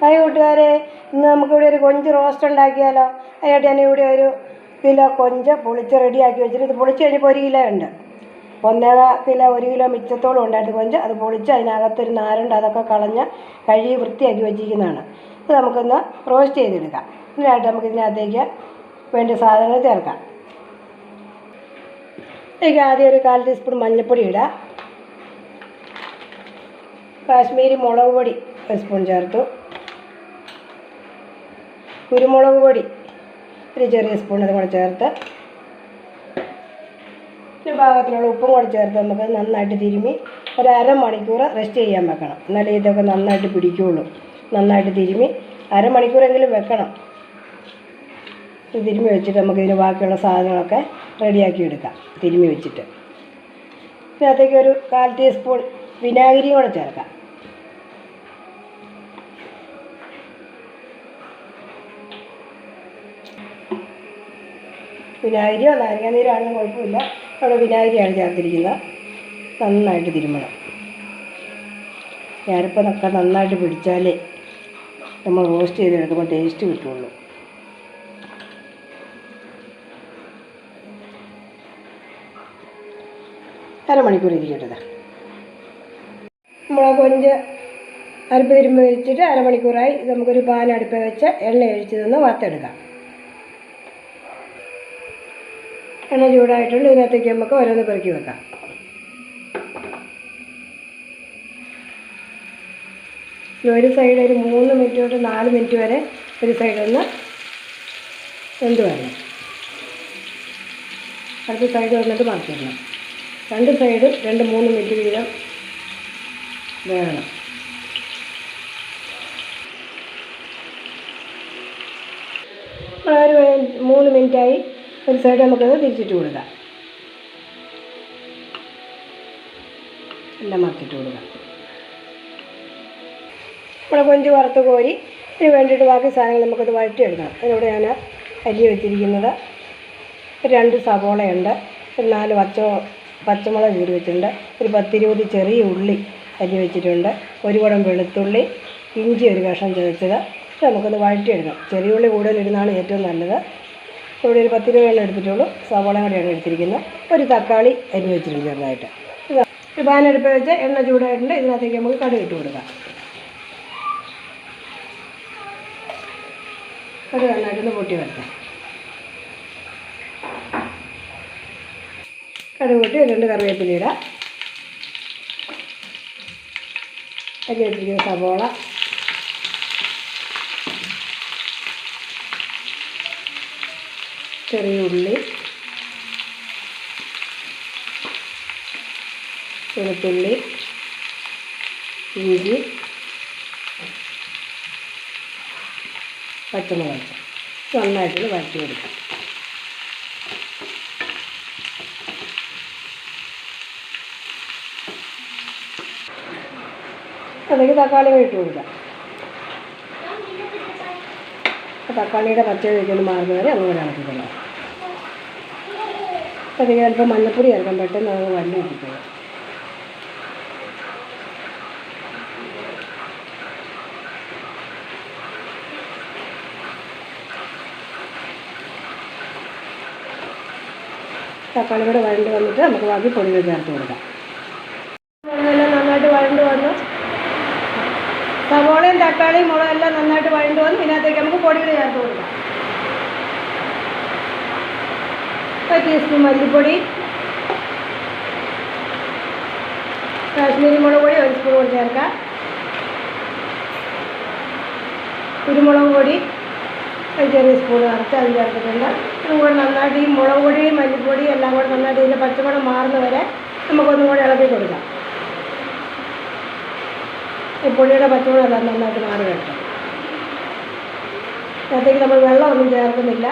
Hi കൂട്ടുകാരെ ഇന്ന് നമുക്കിവിടെ ഒരു കൊഞ്ച് റോസ്റ്റ് ഉണ്ടാക്കിയാലോ? അതിനായിട്ട് ഞാൻ ഇവിടെ ഒരു കിലോ കൊഞ്ച് പൊളിച്ച് റെഡിയാക്കി വെച്ചിട്ട് ഇത് പൊളിച്ച് കഴിഞ്ഞപ്പോൾ ഒരു കിലോ ഉണ്ട്. ഒന്നേക കിലോ ഒരു കിലോ മിച്ചത്തോളം ഉണ്ടായിരുന്നു കൊഞ്ച്. അത് പൊളിച്ച് അതിനകത്തൊരു നാരുണ്ട് അതൊക്കെ കളഞ്ഞ് കഴുകി വൃത്തിയാക്കി വെച്ചിരിക്കുന്നതാണ്. ഇത് നമുക്കൊന്ന് റോസ്റ്റ് ചെയ്തെടുക്കാം. ഇതിനായിട്ട് നമുക്ക് ഇതിനകത്തേക്ക് വേണ്ട സാധനങ്ങൾ ചേർക്കാം. ഇതിലേക്ക് ആദ്യം ഒരു കാൽ ടീസ്പൂൺ മഞ്ഞൾപ്പൊടി ഇടാം. കാശ്മീരി മുളക് പൊടി ഒരു സ്പൂൺ ചേർത്തു. കുരുമുളക് പൊടി. ഒരു ചെറിയ സ്പൂൺ അതും കൂടെ ചേർത്ത് ഒരു പാകത്തിനുള്ള ഉപ്പും കൂടെ ചേർത്ത് നമുക്ക് നന്നായിട്ട് തിരുമ്മി ഒരു അരമണിക്കൂർ റെസ്റ്റ് ചെയ്യാൻ വെക്കണം. എന്നാലേ ഇതൊക്കെ നന്നായിട്ട് പിടിക്കുകയുള്ളൂ നന്നായിട്ട് തിരുമ്മി അരമണിക്കൂറെങ്കിലും വെക്കണം. ഇത് തിരുമ്മി വെച്ചിട്ട് നമുക്ക് ഇതിന് ബാക്കിയുള്ള സാധനങ്ങളൊക്കെ റെഡിയാക്കി എടുക്കാം. തിരുമ്മി വെച്ചിട്ട്. ഇതിനകത്തേക്ക് ഒരു കാൽ ടീസ്പൂൺ വിനാഗിരിയും കൂടെ ചേർക്കാം. വിനാഗിരിയോ നാരങ്ങാനീരാണെങ്കിലും കുഴപ്പമില്ല. അവിടെ വിനാഗിരിയാണ് ചേർത്തിരിക്കുന്നത്. നന്നായിട്ട് തിരുമണം. ഞാനിപ്പോൾ നന്നായിട്ട് പിടിച്ചാലേ നമ്മൾ റോസ്റ്റ് ചെയ്തെടുക്കുമ്പോൾ ടേസ്റ്റ് കിട്ടുള്ളൂ. അരമണിക്കൂർ ഇരിക്കട്ടെ നമ്മൾ കൊഞ്ച് അരപ്പ് തിരുമ്പ് വെച്ചിട്ട് അരമണിക്കൂറായി. നമുക്കൊരു പാൻ അടുപ്പ് വെച്ച് എണ്ണ ഒഴിച്ച് നിന്ന് വറുത്തെടുക്കാം. എണ്ണ ചൂടായിട്ടുണ്ട് ഇതിനകത്തേക്ക് നമുക്ക് ഓരോന്ന് പെറുക്കി വെക്കാം. ഒരു സൈഡ് ഒരു മൂന്ന് മിനിറ്റ് തൊട്ട് നാല് മിനിറ്റ് വരെ ഒരു സൈഡിൽ നിന്ന് വെന്ത് വരണം. അടുത്ത സൈഡ് വന്നിട്ട് മാറ്റി വരണം രണ്ട് സൈഡും രണ്ട് മൂന്ന് മിനിറ്റ് വീതം വേണം. ഒരു മൂന്ന് മിനിറ്റായി ഒരു സൈഡ് നമുക്കത് തിരിച്ചിട്ട് കൊടുക്കാം. എല്ലാം മറത്തിട്ട് കൊടുക്കാം. നമ്മുടെ കൊഞ്ച് വറുത്ത് കോരി ഇതിന് വേണ്ടിയിട്ട് ബാക്കി സാധനങ്ങൾ നമുക്കത് വഴറ്റിയെടുക്കാം. അതിനോട് ഞാൻ അരി വെച്ചിരിക്കുന്നത് രണ്ട് സവോളയുണ്ട് ഒരു നാല് പച്ച പച്ചമുളക് കീറി വെച്ചിട്ടുണ്ട് ഒരു പത്തിരുപത് ചെറിയ ഉള്ളി അരി വെച്ചിട്ടുണ്ട് ഒരു കുടം വെളുത്തുള്ളി ഇഞ്ചി ഒരു കഷ്ണം നമുക്കത് നമുക്കൊന്ന് വഴറ്റിയെടുക്കാം. ചെറിയ ഉള്ളി കൂടുതലിരുന്നാണ് ഏറ്റവും നല്ലത്. ഇവിടെ ഒരു പത്ത് രൂപയാണ് എടുത്തിട്ടുള്ളൂ. സവോള കൂടെയാണ് എടുത്തിരിക്കുന്നത്. ഒരു തക്കാളി അരി വെച്ചിട്ടുണ്ട് ചെറുതായിട്ട്. ഒരു പാനെടുപ്പ് വെച്ച് എണ്ണ ചൂടായിട്ടുണ്ട്. ഇതിനകത്തേക്ക് നമുക്ക് കടുക് ഇട്ട് കൊടുക്കാം. കടുക് നന്നായിട്ടൊന്ന് പൊട്ടി വരട്ടെ. കടുക് പൊട്ടി രണ്ട് കറിവേപ്പില ഇടാം. അരി വെച്ചിരിക്കുന്ന സവോള ചെറിയ ഉള്ളി വെളുത്തുള്ളി ഇഞ്ചി പച്ചമുളക് നന്നായിട്ടൊന്ന് വഴറ്റി കൊടുക്കാം അല്ലെങ്കിൽ തക്കാളി ഇട്ട് കൊടുക്കാം. തക്കാളിയുടെ പച്ച കഴിക്കുന്ന മാറുന്ന വരെ അങ്ങനെ ഇളക്കിക്കൊള്ളാം അതിലേക്ക് ചിലപ്പോൾ മഞ്ഞപ്പൊടി ചേർക്കാൻ പെട്ടെന്ന് അത് വല്ല ഇരിക്കണം തക്കാളി കൂടെ വഴണ്ട് വന്നിട്ട് നമുക്ക് ബാക്കി പൊടി ചേർത്ത് കൊടുക്കാം. എല്ലാം നന്നായിട്ട് വഴണ്ട് വന്നു. സവോളയും തക്കാളിയും മുളകെല്ലാം നന്നായിട്ട് വഴണ്ട് വന്നു. ഇതിനകത്തേക്ക് പൊടികൾ ചേർത്ത് കൊടുക്കാം ഒരു ടീസ്പൂൺ മല്ലിപ്പൊടി കാശ്മീരി മുളക് പൊടി ഒരു സ്പൂൺ ചേർക്കാം കുരുമുളക് പൊടി ഒരു ചെറിയ സ്പൂൺ നിറച്ച് അത് ചേർത്തിട്ടുണ്ട്. ഇതും കൂടെ നന്നായിട്ട് ഈ മുളക് പൊടി മല്ലിപ്പൊടി എല്ലാം കൂടെ നന്നായിട്ട് ഇതിന്റെ പച്ചമണം മാറുന്ന വരെ നമുക്കൊന്നും കൂടെ ഇളക്കി കൊടുക്കാം. ഈ പൊടിയുടെ പച്ചമണം എല്ലാം നന്നായിട്ട് മാറി വരട്ടെ. അതിനകത്തേക്ക് നമ്മൾ വെള്ളമൊന്നും ചേർക്കുന്നില്ല.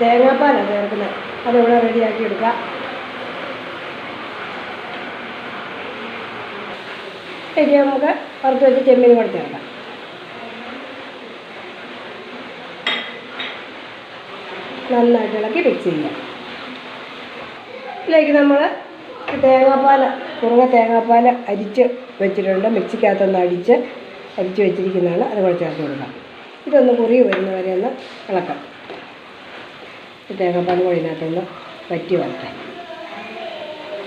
തേങ്ങാപ്പാലാണ് ചേർക്കുന്നത്. അതിവിടെ റെഡിയാക്കി എടുക്കാം ഇനി നമുക്ക് വറുത്ത് വെച്ച് ചെമ്മീൻ കൂടെ ചേർക്കാം. നന്നായിട്ട് ഇളക്കി മിക്സ് ചെയ്യാം ഇതിലേക്ക് നമ്മൾ തേങ്ങാപ്പാൽ കുറുങ്ങ തേങ്ങാപ്പാൽ അരിച്ച് വെച്ചിട്ടുണ്ട്. മിക്സിക്കകത്തൊന്ന് അടിച്ച് അരിച്ച് വെച്ചിരിക്കുന്നതാണ്. അത് കൂടെ ചേർത്ത് കൊടുക്കാം. ഇതൊന്ന് കുറി വരുന്നവരെ ഒന്ന് ഇളക്കാം. ഈ തേങ്ങാപ്പാൽ കൂടി ഇതിനകത്തൊന്ന് വറ്റി വരട്ടെ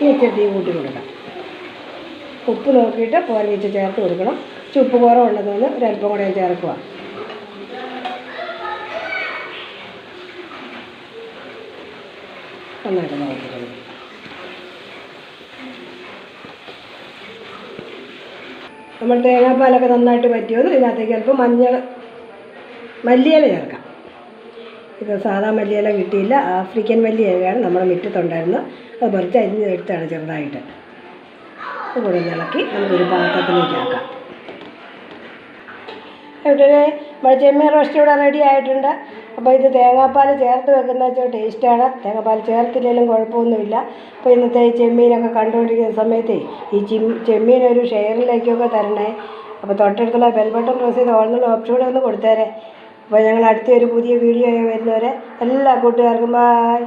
ഈ ഇച്ചിരി തീ കൂട്ടി കൊടുക്കാം. ഉപ്പ് നോക്കിയിട്ട് പോരങ്ങിച്ച് ചേർത്ത് കൊടുക്കണം. ചുപ്പ് ഉപ്പ് കുറവുള്ളതെന്ന് ഒരല്പം കൂടെ ചേർക്കുക നന്നായിട്ട് നോക്കിക്കണം നമ്മൾ തേങ്ങാപ്പാലൊക്കെ നന്നായിട്ട് പറ്റിയത് ഇതിനകത്തേക്ക് അല്പം മഞ്ഞൾ മല്ലിയില ചേർക്കാം. ഇത് സാധാ മല്ലിയില കിട്ടിയില്ല. ആഫ്രിക്കൻ മല്ലിയിലയാണ് നമ്മുടെ മുറ്റത്തുണ്ടായിരുന്നു അത് പറിച്ച് അരിഞ്ഞ് എടുത്താണ് ചെറുതായിട്ട്. അത് കൂടെ ഇളക്കി നമുക്കൊരു പാത്രത്തിലേക്ക് ആക്കാം. ഇവിടെ മഴച്ചെമ്മീൻ ചെമ്മീൻ റോസ്റ്റ് ഇവിടെ റെഡി ആയിട്ടുണ്ട്. അപ്പോൾ ഇത് തേങ്ങാപ്പാൽ ചേർത്ത് വെക്കുന്ന വെച്ചാൽ ടേസ്റ്റാണ് തേങ്ങാപ്പാൽ ചേർത്തില്ലെങ്കിലും കുഴപ്പമൊന്നുമില്ല. അപ്പോൾ ഇന്നത്തെ ഈ ചെമ്മീനൊക്കെ കണ്ടുകൊണ്ടിരിക്കുന്ന സമയത്തേ ഈ ചെമ്മീൻ ഒരു ഷെയറിലേക്കൊക്കെ തരണേ. അപ്പോൾ തൊട്ടടുത്തുള്ള ബെൽബട്ടൺ പ്രസ് ചെയ്ത് ഓൺലൈൻ ഓപ്ഷൻ കൂടെ ഒന്ന് കൊടുത്തേരെ. അപ്പോൾ ഞങ്ങൾ അടുത്ത ഒരു പുതിയ വീഡിയോ വരുന്നവരെ എല്ലാ കൂട്ടുകാർക്കും ബായ്